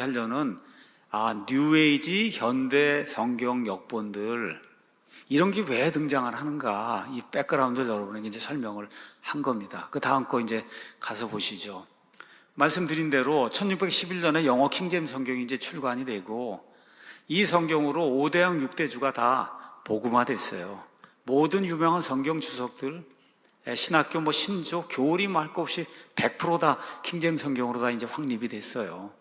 하려는 아 뉴에이지 현대 성경 역본들 이런 게 왜 등장을 하는가 이 백그라운드를 여러분에게 이제 설명을 한 겁니다. 그 다음 거 이제 가서 보시죠. 말씀드린 대로 1611년에 영어 킹잼 성경이 이제 출간이 되고 이 성경으로 5대양 6대주가 다 복음화됐어요. 모든 유명한 성경 주석들 예, 신학교 뭐 신조 교리 말것 없이 100%다 킹잼 성경으로 다 이제 확립이 됐어요.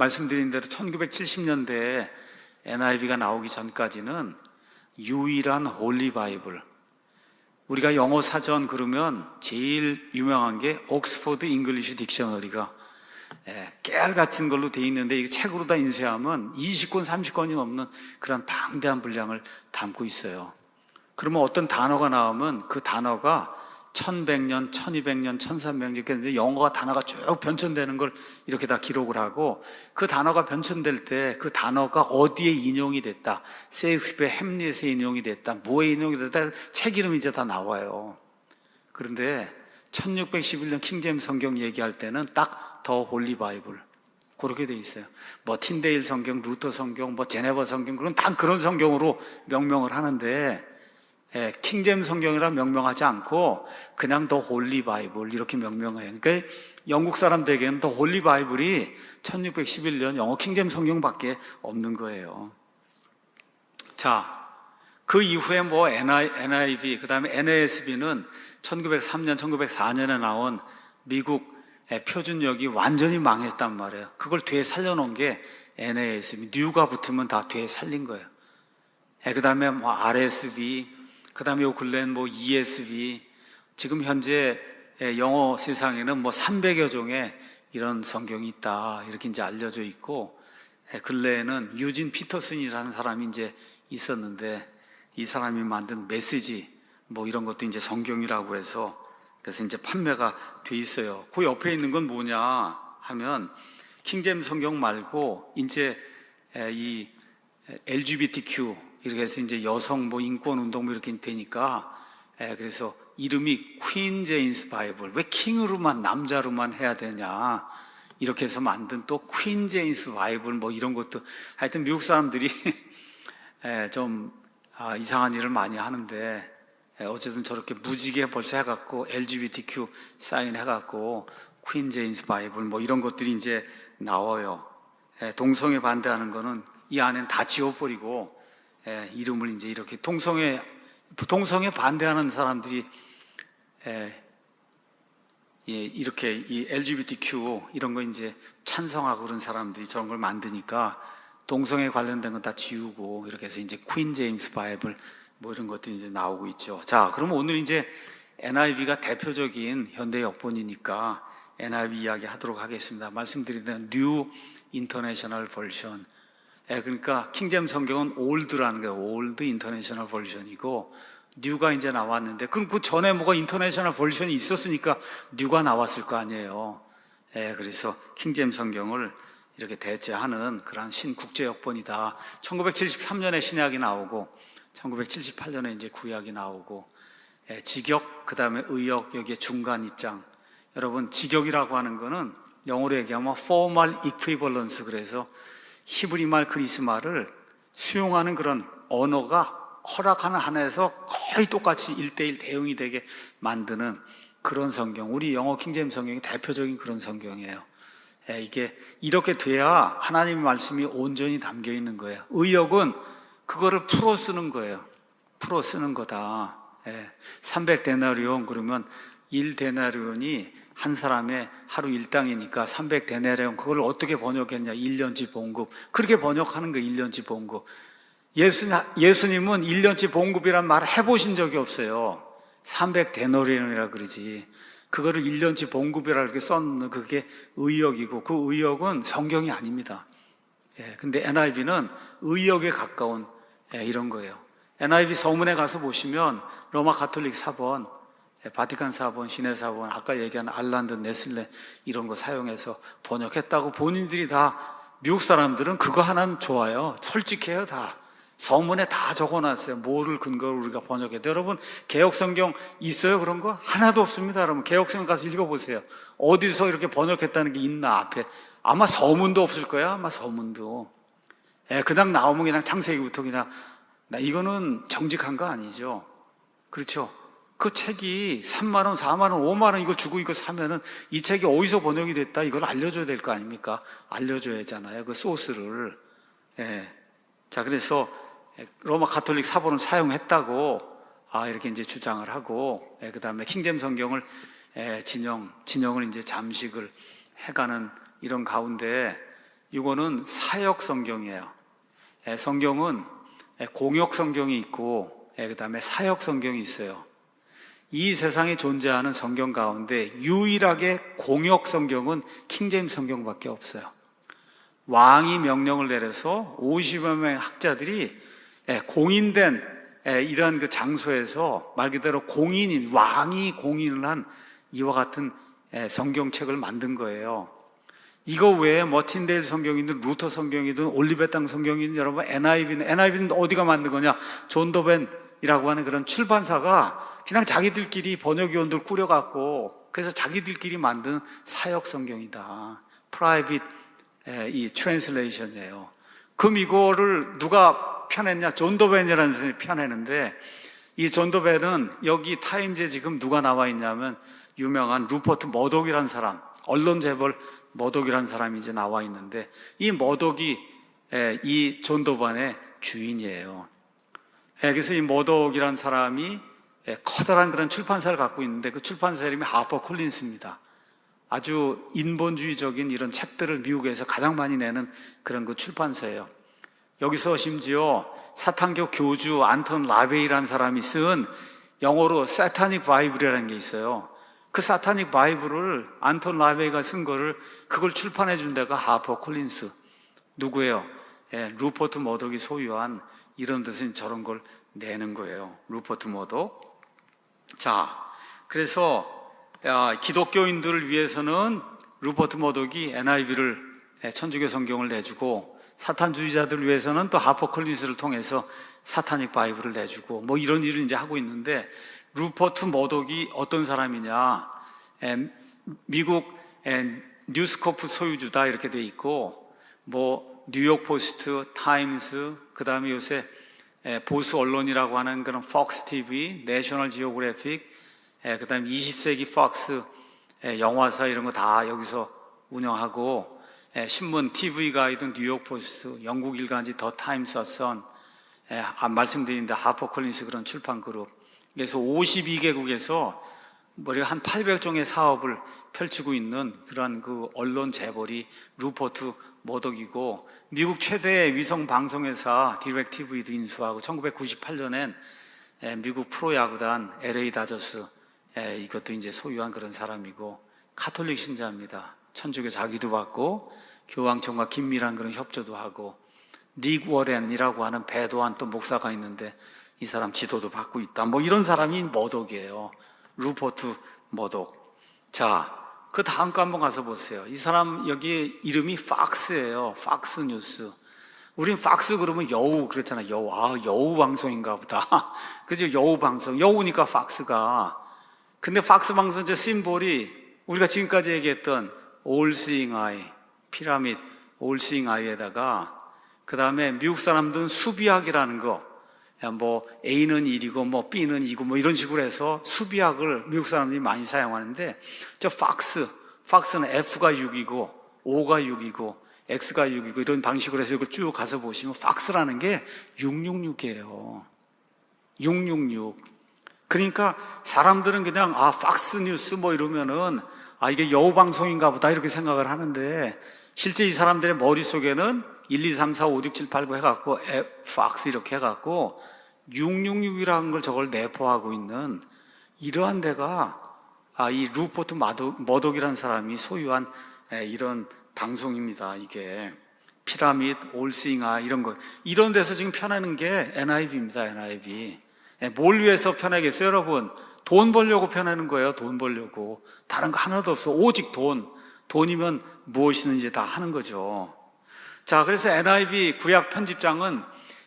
말씀드린 대로 1970년대에 NIV가 나오기 전까지는 유일한 홀리 바이블. 우리가 영어 사전 그러면 제일 유명한 게 옥스포드 잉글리시 딕셔너리가 예, 깨알 같은 걸로 돼 있는데 이 책으로 다 인쇄하면 20권, 30권이 넘는 그런 방대한 분량을 담고 있어요. 그러면 어떤 단어가 나오면 그 단어가 1100년, 1200년, 1300년 이렇게 영어가 단어가 쭉 변천되는 걸 이렇게 다 기록을 하고 그 단어가 변천될 때 그 단어가 어디에 인용이 됐다. 세익스피어 햄릿에 인용이 됐다. 뭐에 인용이 됐다. 책 이름이 이제 다 나와요. 그런데 1611년 킹잼 성경 얘기할 때는 딱 더 홀리 바이블 그렇게 돼 있어요. 뭐 틴데일 성경, 루터 성경, 뭐 제네바 성경 그런 다 그런 성경으로 명명을 하는데 예, 킹잼 성경이라 명명하지 않고 그냥 더 홀리 바이블 이렇게 명명해요. 그러니까 영국 사람들에게는 더 홀리 바이블이 1611년 영어 킹잼 성경밖에 없는 거예요. 자, 그 이후에 뭐 NIV, 그 다음에 NASB는 1903년, 1904년에 나온 미국 표준역이 완전히 망했단 말이에요. 그걸 뒤에 살려놓은 게 NASB, 뉴가 붙으면 다 뒤에 살린 거예요. 그 다음에 뭐 RSV, 그 다음에 요 근래는 뭐 ESV, 지금 현재 영어 세상에는 뭐 300여 종의 이런 성경이 있다. 이렇게 이제 알려져 있고, 근래에는 유진 피터슨이라는 사람이 이제 있었는데, 이 사람이 만든 메시지, 뭐 이런 것도 이제 성경이라고 해서, 그래서 이제 판매가 돼 있어요. 그 옆에 있는 건 뭐냐 하면, 킹잼 성경 말고, 이제 이 LGBTQ, 이렇게 해서 이제 여성 뭐 인권 운동 뭐 이렇게 되니까 예, 그래서 이름이 퀸 제인스 바이블 왜 킹으로만 남자로만 해야 되냐? 이렇게 해서 만든 또 퀸 제인스 바이블 뭐 이런 것도. 하여튼 미국 사람들이 예, 좀 아, 이상한 일을 많이 하는데 예, 어쨌든 저렇게 무지개 벌써 해갖고 LGBTQ 사인 해갖고 퀸 제인스 바이블 뭐 이런 것들이 이제 나와요. 예, 동성애 반대하는 거는 이 안엔 다 지워버리고 예, 이름을 이제 이렇게 동성애 동성애 반대하는 사람들이 예, 예, 이렇게 이 LGBTQ 이런 거 이제 찬성하고 그런 사람들이 저런 걸 만드니까 동성애 관련된 건 다 지우고 이렇게 해서 이제 퀸 제임스 바이블 뭐 이런 것들이 이제 나오고 있죠. 자, 그러면 오늘 이제 NIV가 대표적인 현대 역본이니까 NIV 이야기 하도록 하겠습니다. 말씀드리는 New International Version. 예, 그러니까 킹잼 성경은 올드라는 거예요. 올드 인터내셔널 버전이고 뉴가 이제 나왔는데 그럼 그 전에 뭐가 인터내셔널 버전이 있었으니까 뉴가 나왔을 거 아니에요. 예, 그래서 킹잼 성경을 이렇게 대체하는 그러한 신국제 역본이다. 1973년에 신약이 나오고 1978년에 이제 구약이 나오고 예, 직역 그다음에 의역 여기에 중간 입장. 여러분 직역이라고 하는 거는 영어로 얘기하면 formal equivalence 그래서 히브리 말 그리스 말을 수용하는 그런 언어가 허락하는 한에서 거의 똑같이 일대일 대응이 되게 만드는 그런 성경. 우리 영어 킹제임 성경이 대표적인 그런 성경이에요. 예, 이게 이렇게 돼야 하나님의 말씀이 온전히 담겨 있는 거예요. 의역은 그거를 풀어 쓰는 거예요. 풀어 쓰는 거다. 예, 300 데나리온 그러면 1 데나리온이 한 사람의 하루 일당이니까 300데나리온 그걸 어떻게 번역했냐? 1년치 봉급. 그렇게 번역하는 거 1년치 봉급. 예수, 예수님은 1년치 봉급이란 말을 해보신 적이 없어요. 300데나리온이라 그러지. 그거를 1년치 봉급이라 이렇게 썼는 그게 의역이고 그 의역은 성경이 아닙니다. 예, 근데 NIV는 의역에 가까운 예, 이런 거예요. NIV 서문에 가서 보시면 로마 가톨릭 사본, 예, 바티칸 사본, 시내 사본, 아까 얘기한 알란드, 네슬레 이런 거 사용해서 번역했다고 본인들이 다 미국 사람들은 그거 하나는 좋아요. 솔직해요, 다. 서문에 다 적어놨어요. 뭐를 근거로 우리가 번역해도 여러분 개혁 성경 있어요 그런 거 하나도 없습니다. 여러분 개혁 성경 가서 읽어보세요. 어디서 이렇게 번역했다는 게 있나 앞에 아마 서문도 없을 거야. 아마 서문도. 예, 그냥 나오면 그냥 창세기부터 그냥 나 이거는 정직한 거 아니죠. 그렇죠. 그 책이 3만 원, 4만 원, 5만 원 이거 주고 이거 사면은 이 책이 어디서 번역이 됐다 이걸 알려줘야 될 거 아닙니까? 알려줘야 하잖아요. 그 소스를. 예. 자, 그래서 로마 가톨릭 사본을 사용했다고 아, 이렇게 이제 주장을 하고 예, 그다음에 킹잼 성경을 예, 진영 진영을 이제 잠식을 해가는 이런 가운데 이거는 사역 성경이에요. 예, 성경은 예, 공역 성경이 있고 예, 그다음에 사역 성경이 있어요. 이 세상에 존재하는 성경 가운데 유일하게 공역 성경은 킹제임 성경밖에 없어요. 왕이 명령을 내려서 50여 명의 학자들이 예, 공인된 예, 이런 그 장소에서 말 그대로 공인인 왕이 공인을 한 이와 같은 예, 성경책을 만든 거예요. 이거 외에 뭐 틴데일 성경이든 루터 성경이든 올리베 땅 성경이든 여러분 NIV는 NIV는 어디가 만든 거냐? 존 도벤이라고 하는 그런 출판사가 그냥 자기들끼리 번역위원들 꾸려갖고 그래서 자기들끼리 만든 사역 성경이다. 프라이빗 이 트랜슬레이션이에요. 그럼 이거를 누가 펴냈냐? 존 도벤이라는 사람이 펴내는데 이 존 도벤은 여기 타임즈에 지금 누가 나와 있냐면 유명한 루퍼트 머독이라는 사람, 언론 재벌 머독이라는 사람이 이제 나와 있는데 이 머독이 이 존 도벤의 주인이에요. 예, 그래서 이 머독이라는 사람이 예, 커다란 그런 출판사를 갖고 있는데 그 출판사 이름이 하퍼 콜린스입니다. 아주 인본주의적인 이런 책들을 미국에서 가장 많이 내는 그런 그 출판사예요. 여기서 심지어 사탄교 교주 안톤 라베이라는 사람이 쓴 영어로 사타닉 바이블이라는 게 있어요. 그 사타닉 바이블을 안톤 라베이가 쓴 거를 그걸 출판해 준 데가 하퍼 콜린스. 누구예요? 예, 루퍼트 머독이 소유한 이런 데서 저런 걸 내는 거예요. 루퍼트 머독. 자, 그래서 야, 기독교인들을 위해서는 루퍼트 머독이 NIV를 천주교 성경을 내주고 사탄주의자들을 위해서는 또 하퍼 콜린스를 통해서 사타닉 바이블을 내주고 뭐 이런 일을 이제 하고 있는데 루퍼트 머독이 어떤 사람이냐? 에, 미국 에, 뉴스코프 소유주다 이렇게 돼 있고 뭐 뉴욕 포스트, 타임스, 그 다음에 요새 에, 보수 언론이라고 하는 그런 폭스 TV, 내셔널 지오그래픽 예, 그 다음에 20세기 팍스 예, 영화사 이런 거 다 여기서 운영하고 예, 신문, TV 가이드, 뉴욕 포스트, 영국 일간지 더 타임스 선 예, 아, 말씀드린 데 하퍼 콜린스 그런 출판 그룹. 그래서 52개국에서 머리 한 800종의 사업을 펼치고 있는 그런 그 언론 재벌이 루퍼트 머덕이고 미국 최대의 위성 방송회사 디렉티브이도 인수하고 1998년엔 예, 미국 프로야구단 LA 다저스 예, 이것도 이제 소유한 그런 사람이고 카톨릭 신자입니다. 천주교 자기도 받고 교황청과 긴밀한 그런 협조도 하고 닉 워렌이라고 하는 배도한 또 목사가 있는데 이 사람 지도도 받고 있다. 뭐 이런 사람이 머독이에요. 루퍼트 머독. 자, 그 다음 거 한번 가서 보세요. 이 사람 여기 이름이 팍스예요. 팍스 뉴스. 우린 팍스 그러면 여우 그랬잖아. 여우. 아, 여우 방송인가 보다. 그죠? 여우 방송. 여우니까 팍스가. 근데 팍스 방송 저 심볼이 우리가 지금까지 얘기했던 seeing eye, 피라밋 all seeing eye에다가 그 다음에 미국 사람들은 수비학이라는 거, 야, 뭐 A는 1이고 뭐 B는 2고 뭐 이런 식으로 해서 수비학을 미국 사람들이 많이 사용하는데 저 팍스, 팍스는 F가 6이고 O가 6이고 X가 6이고 이런 방식으로 해서 이걸 쭉 가서 보시면 팍스라는 게 666이에요. 666. 그러니까 사람들은 그냥 아 팍스 뉴스 뭐 이러면은 아 이게 여우 방송인가 보다 이렇게 생각을 하는데 실제 이 사람들의 머릿속에는 1, 2, 3, 4, 5, 6, 7, 8, 9 해갖고 에, 팍스 이렇게 해갖고 666이라는 걸 저걸 내포하고 있는 이러한 데가 아, 이 루포트 마독, 머독이라는 사람이 소유한 에, 이런 방송입니다. 이게 피라밋, 올싱아 이런 거 이런 데서 지금 펴내는 게 NIV입니다. NIV. 예, 뭘 위해서 편하겠어요, 여러분? 돈 벌려고 편하는 거예요, 돈 벌려고. 다른 거 하나도 없어. 오직 돈. 돈이면 무엇이든지 다 하는 거죠. 자, 그래서 NIV 구약 편집장은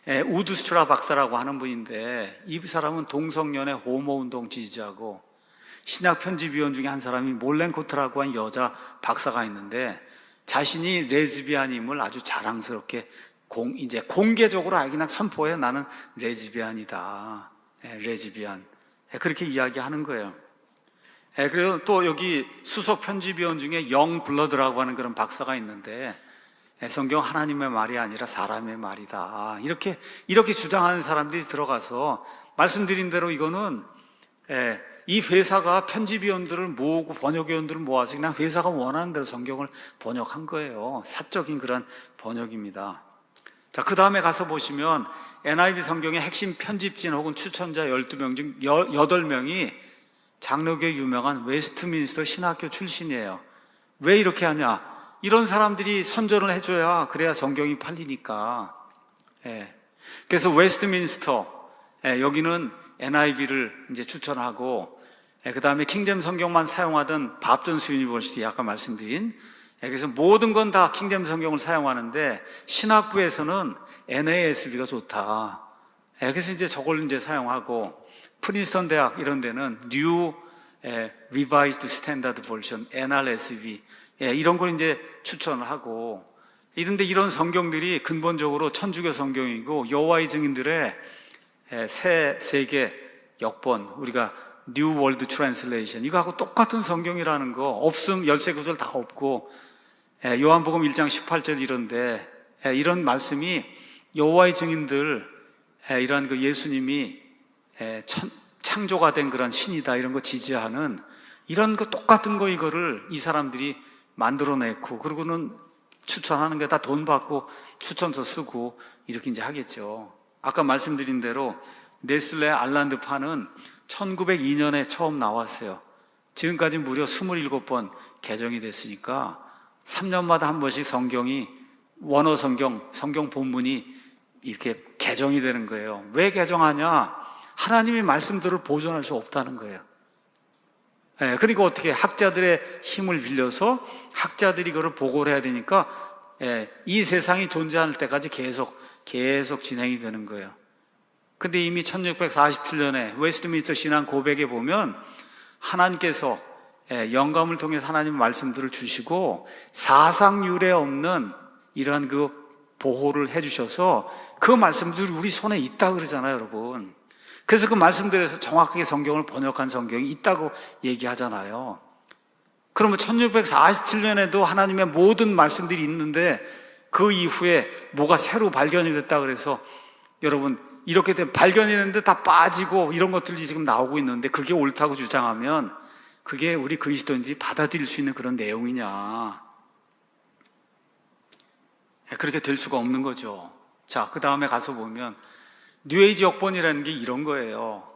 예, 우드스트라 박사라고 하는 분인데 이 사람은 동성연애 호모 운동 지지자고 신약 편집위원 중에 한 사람이 몰렌코트라고 한 여자 박사가 있는데 자신이 레즈비안임을 아주 자랑스럽게 공, 이제 공개적으로 그냥 선포해 나는 레즈비안이다. 예, 레즈비안. 예, 그렇게 이야기하는 거예요. 예, 그리고 또 여기 수석 편집위원 중에 영 블러드라고 하는 그런 박사가 있는데 예, 성경 하나님의 말이 아니라 사람의 말이다. 이렇게 이렇게 주장하는 사람들이 들어가서 말씀드린 대로 이거는 예, 이 회사가 편집위원들을 모으고 번역위원들을 모아서 그냥 회사가 원하는 대로 성경을 번역한 거예요. 사적인 그런 번역입니다. 자, 그 다음에 가서 보시면 NIV 성경의 핵심 편집진 혹은 추천자 12명 중 8명이 장로교 유명한 웨스트민스터 신학교 출신이에요. 왜 이렇게 하냐? 이런 사람들이 선전을 해줘야 그래야 성경이 팔리니까. 예. 그래서 웨스트민스터 예, 여기는 NIV를 이제 추천하고 그 다음에 킹잼 성경만 사용하던 밥존스 유니버시티 아까 말씀드린 예, 그래서 모든 건 다 킹잼 성경을 사용하는데 신학부에서는 NASB가 좋다. 예, 그래서 이제 저걸 이제 사용하고 프린스턴 대학 이런 데는 New 예, Revised Standard Version NRSV 예, 이런 걸 이제 추천을 하고 이런데 이런 성경들이 근본적으로 천주교 성경이고 여호와의 증인들의 예, 새 세계 역번 우리가 New World Translation 이거하고 똑같은 성경이라는 거 없음 열세 구절 다 없고 예, 요한복음 1장 18절 이런데 예, 이런 말씀이 여호와의 증인들 예, 이러한 그 예수님이 창조가 된 그런 신이다 이런 거 지지하는 이런 거 똑같은 거 이거를 이 사람들이 만들어냈고 그리고는 추천하는 게 다 돈 받고 추천서 쓰고 이렇게 이제 하겠죠. 아까 말씀드린 대로 네슬레 알란드 파는 1902년에 처음 나왔어요. 지금까지 무려 27번 개정이 됐으니까 3년마다 한 번씩 성경이 원어 성경, 성경 본문이 이렇게 개정이 되는 거예요. 왜 개정하냐? 하나님의 말씀들을 보존할 수 없다는 거예요. 예, 그리고 어떻게 학자들의 힘을 빌려서 학자들이 그걸 보고를 해야 되니까 예, 이 세상이 존재할 때까지 계속 계속 진행이 되는 거예요. 근데 이미 1647년에 웨스트민스터 신앙 고백에 보면 하나님께서 예, 영감을 통해서 하나님 말씀들을 주시고 사상 유례 없는 이러한 그 보호를 해주셔서 그 말씀들이 우리 손에 있다 그러잖아요, 여러분. 그래서 그 말씀들에서 정확하게 성경을 번역한 성경이 있다고 얘기하잖아요. 그러면 1647년에도 하나님의 모든 말씀들이 있는데 그 이후에 뭐가 새로 발견이 됐다 그래서 여러분 이렇게 된 발견이 됐는데 다 빠지고 이런 것들이 지금 나오고 있는데 그게 옳다고 주장하면 그게 우리 그리스도인들이 받아들일 수 있는 그런 내용이냐. 그렇게 될 수가 없는 거죠. 자, 그 다음에 가서 보면 뉴에이지 역본이라는 게 이런 거예요.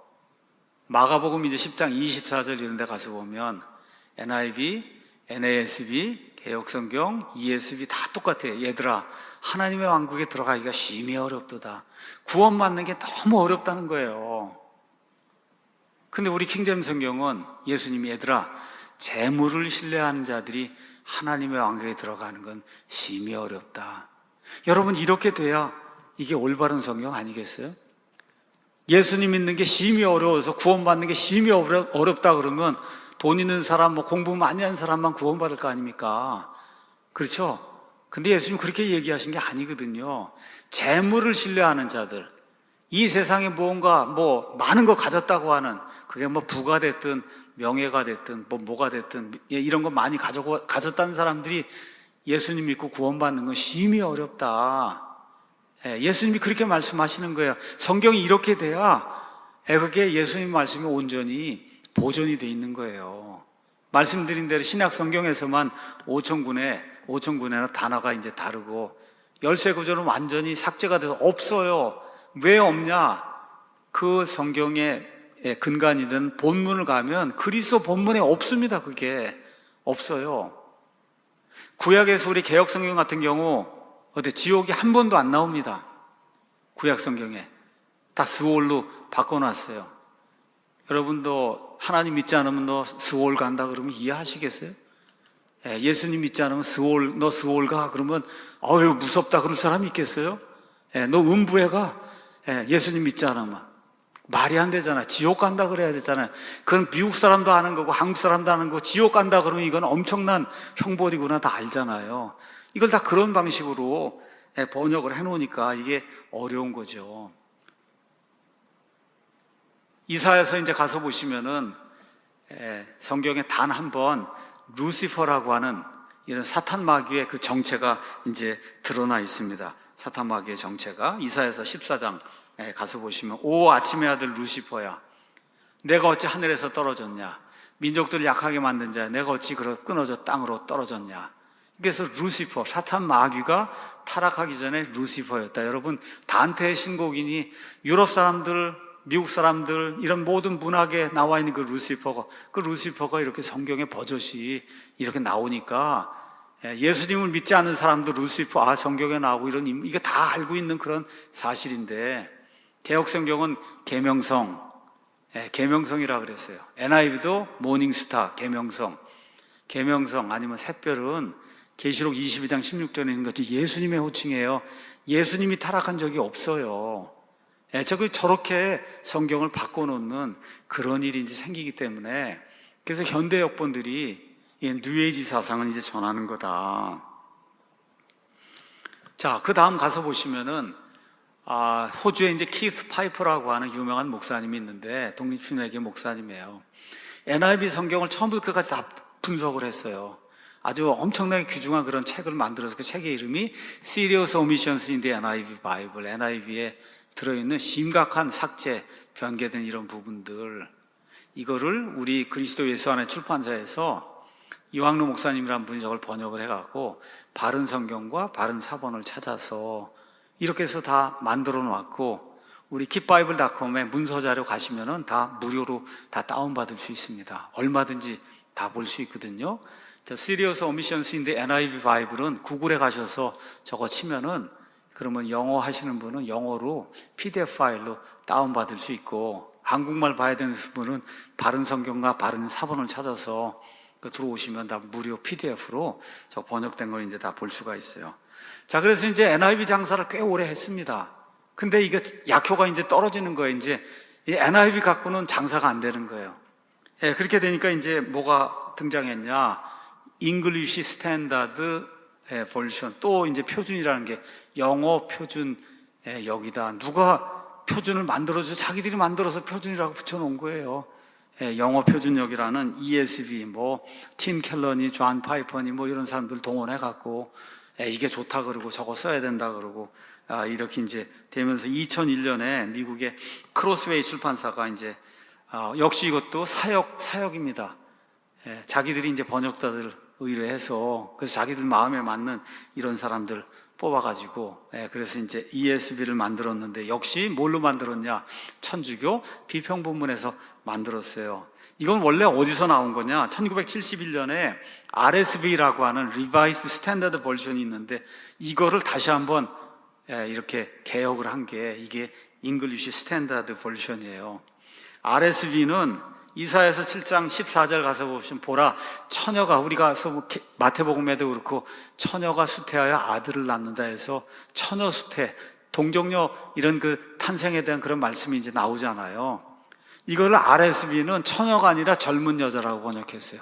마가복음 이제 10장 24절 이런 데 가서 보면 NIV, NASB, 개혁성경, ESV 다 똑같아요. 얘들아, 하나님의 왕국에 들어가기가 심히 어렵도다. 구원받는 게 너무 어렵다는 거예요. 근데 우리 킹잼 성경은 예수님이 얘들아, 재물을 신뢰하는 자들이 하나님의 왕국에 들어가는 건 심히 어렵다. 여러분, 이렇게 돼야 이게 올바른 성경 아니겠어요? 예수님 믿는 게 심히 어려워서 구원받는 게 심히 어렵다 그러면 돈 있는 사람, 뭐 공부 많이 한 사람만 구원받을 거 아닙니까? 그렇죠? 근데 예수님 그렇게 얘기하신 게 아니거든요. 재물을 신뢰하는 자들, 이 세상에 무언가 뭐 많은 거 가졌다고 하는 그게 뭐 부가 됐든 명예가 됐든 뭐 뭐가 됐든 예, 이런 거 많이 가지고 가졌다는 사람들이 예수님 믿고 구원받는 건 심히 어렵다. 예, 예수님이 그렇게 말씀하시는 거예요. 성경이 이렇게 돼야 예, 그게 예수님 말씀이 온전히 보존이 돼 있는 거예요. 말씀드린 대로 신약 성경에서만 5천 군에 5천 군에나 단어가 이제 다르고 열세 구절은 완전히 삭제가 돼서 없어요. 왜 없냐? 그 성경의 예, 근간이든 본문을 가면 그리스도 본문에 없습니다. 그게 없어요. 구약에서 우리 개혁 성경 같은 경우 어때 지옥이 한 번도 안 나옵니다. 구약 성경에 다 스월로 바꿔놨어요. 여러분도 하나님 믿지 않으면 너 스월 간다 그러면 이해하시겠어요? 예, 예수님 믿지 않으면 스월 너 스월 가 그러면 어유 무섭다 그럴 사람이 있겠어요? 예, 너 음부에 가 예, 예수님 믿지 않으면 말이 안 되잖아. 지옥 간다 그래야 되잖아요. 그건 미국 사람도 아는 거고 한국 사람도 아는 거고 지옥 간다 그러면 이건 엄청난 형벌이구나 다 알잖아요. 이걸 다 그런 방식으로 예, 번역을 해 놓으니까 이게 어려운 거죠. 이사에서 이제 가서 보시면은 예, 성경에 단 한 번 루시퍼라고 하는 이런 사탄 마귀의 그 정체가 이제 드러나 있습니다. 사탄 마귀의 정체가. 이사에서 14장 에 가서 보시면 오 아침의 아들 루시퍼야. 내가 어찌 하늘에서 떨어졌냐? 민족들 약하게 만든 자야. 내가 어찌 그러 끊어져 땅으로 떨어졌냐 그래서 루시퍼 사탄 마귀가 타락하기 전에 루시퍼였다 여러분 단테의 신곡이니 유럽 사람들 미국 사람들 이런 모든 문학에 나와 있는 그 루시퍼가 그 루시퍼가 이렇게 성경의 버젓이 이렇게 나오니까 예, 예수님을 믿지 않는 사람도 루시퍼 아 성경에 나오고 이런 임- 이게 다 알고 있는 그런 사실인데 개혁 성경은 계명성 예, 계명성이라 그랬어요. NIV도 모닝스타 계명성 계명성 아니면 샛별은 계시록 22장 16절에 있는 것이 예수님의 호칭이에요. 예수님이 타락한 적이 없어요. 예, 저그 저렇게 성경을 바꿔놓는 그런 일이 이제 생기기 때문에 그래서 현대 역본들이 이 뉴에이지 사상을 이제 전하는 거다. 자, 그 다음 가서 보시면은 아, 호주에 이제 키스 파이퍼라고 하는 유명한 목사님이 있는데 독립신학의 목사님이에요. NIV 성경을 처음부터 끝까지 다 분석을 했어요. 아주 엄청나게 귀중한 그런 책을 만들어서 그 책의 이름이 Serious Omissions in the NIV Bible. NIV에 들어있는 심각한 삭제, 변개된 이런 부분들. 이거를 우리 그리스도 예수 안에 출판사에서 이왕로 목사님이란 분이 저걸 번역을 해갖고 바른 성경과 바른 사본을 찾아서 이렇게 해서 다 만들어 놓았고 우리 kitbible.com에 문서 자료 가시면은 다 무료로 다 다운 받을 수 있습니다. 얼마든지 다 볼 수 있거든요. 저 Serious Omissions in the NIV Bible은 구글에 가셔서 저거 치면은 그러면 영어 하시는 분은 영어로 PDF 파일로 다운받을 수 있고 한국말 봐야 되는 분은 바른 성경과 바른 사본을 찾아서 그 들어오시면 다 무료 PDF로 저 번역된 걸 이제 다 볼 수가 있어요. 자, 그래서 이제 NIV 장사를 꽤 오래 했습니다. 근데 이게 약효가 이제 떨어지는 거예요. 이제 이 NIV 갖고는 장사가 안 되는 거예요. 예, 그렇게 되니까 이제 뭐가 등장했냐? 잉글리시 스탠다드 볼션 또 이제 표준이라는 게 영어 표준 예, 여기다 누가 표준을 만들어서 자기들이 만들어서 표준이라고 붙여놓은 거예요. 예, 영어 표준역이라는 ESV 뭐팀 켈러니, 존 파이퍼니 뭐 이런 사람들 동원해 갖고 예, 이게 좋다 그러고 저거 써야 된다 그러고 아, 이렇게 이제 되면서 2001년에 미국의 크로스웨이 출판사가 이제 아, 역시 이것도 사역 사역입니다. 예, 자기들이 이제 번역자들 의뢰해서 그래서 자기들 마음에 맞는 이런 사람들 뽑아가지고 예, 그래서 이제 ESB를 만들었는데 역시 뭘로 만들었냐 천주교 비평 본문에서 만들었어요. 이건 원래 어디서 나온 거냐? 1971년에 RSV라고 하는 Revised Standard Version이 있는데 이거를 다시 한번 예, 이렇게 개혁을 한 게 이게 English Standard Version이에요. RSV는 이사에서 7장 14절 가서 보시면 보라 처녀가 우리가 서 마태복음에도 그렇고 처녀가 수태하여 아들을 낳는다 해서 처녀 수태 동정녀 이런 그 탄생에 대한 그런 말씀이 이제 나오잖아요. 이거를 RSV는 처녀가 아니라 젊은 여자라고 번역했어요.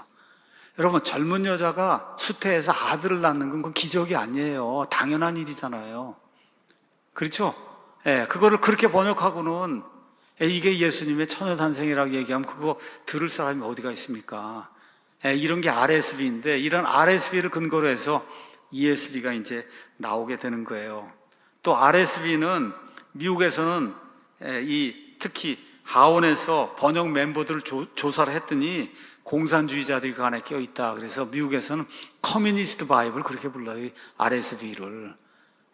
여러분 젊은 여자가 수태해서 아들을 낳는 건 그건 기적이 아니에요. 당연한 일이잖아요. 그렇죠? 예, 그거를 그렇게 번역하고는 예, 이게 예수님의 처녀 탄생이라고 얘기하면 그거 들을 사람이 어디가 있습니까? 예, 이런 게 RSV인데 이런 RSV를 근거로 해서 ESV가 이제 나오게 되는 거예요. 또 RSV는 미국에서는 예, 이 특히 하원에서 번역 멤버들을 조, 조사를 했더니 공산주의자들이 그 안에 껴 있다. 그래서 미국에서는 커뮤니스트 바이블 그렇게 불러요. RSV를.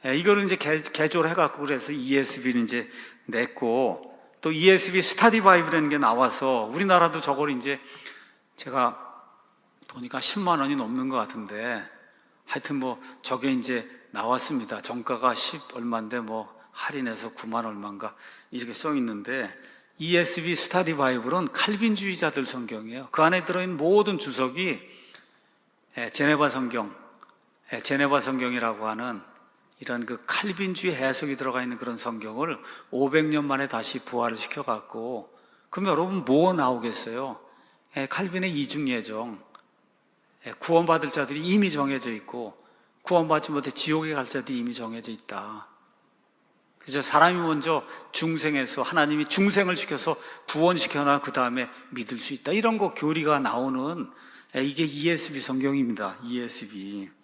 예, 이거를 이제 개, 개조를 해갖고 그래서 ESV를 이제 냈고 또 ESV 스타디 바이블이라는 게 나와서 우리나라도 저걸 이제 제가 보니까 10만 원이 넘는 것 같은데 하여튼 뭐 저게 이제 나왔습니다. 정가가 10 얼마인데 뭐 할인해서 9만 얼마인가 이렇게 써 있는데 ESV 스타디 바이블은 칼빈주의자들 성경이에요. 그 안에 들어있는 모든 주석이 예, 제네바 성경, 예, 제네바 성경이라고 하는 이런 그 칼빈주의 해석이 들어가 있는 그런 성경을 500년 만에 다시 부활을 시켜갖고 그럼 여러분 뭐 나오겠어요? 예, 칼빈의 이중 예정, 예, 구원받을 자들이 이미 정해져 있고 구원받지 못해 지옥에 갈 자들이 이미 정해져 있다. 그래서 사람이 먼저 중생에서 하나님이 중생을 시켜서 구원시켜놔 그 다음에 믿을 수 있다. 이런 거 교리가 나오는 예, 이게 ESV 성경입니다. ESV.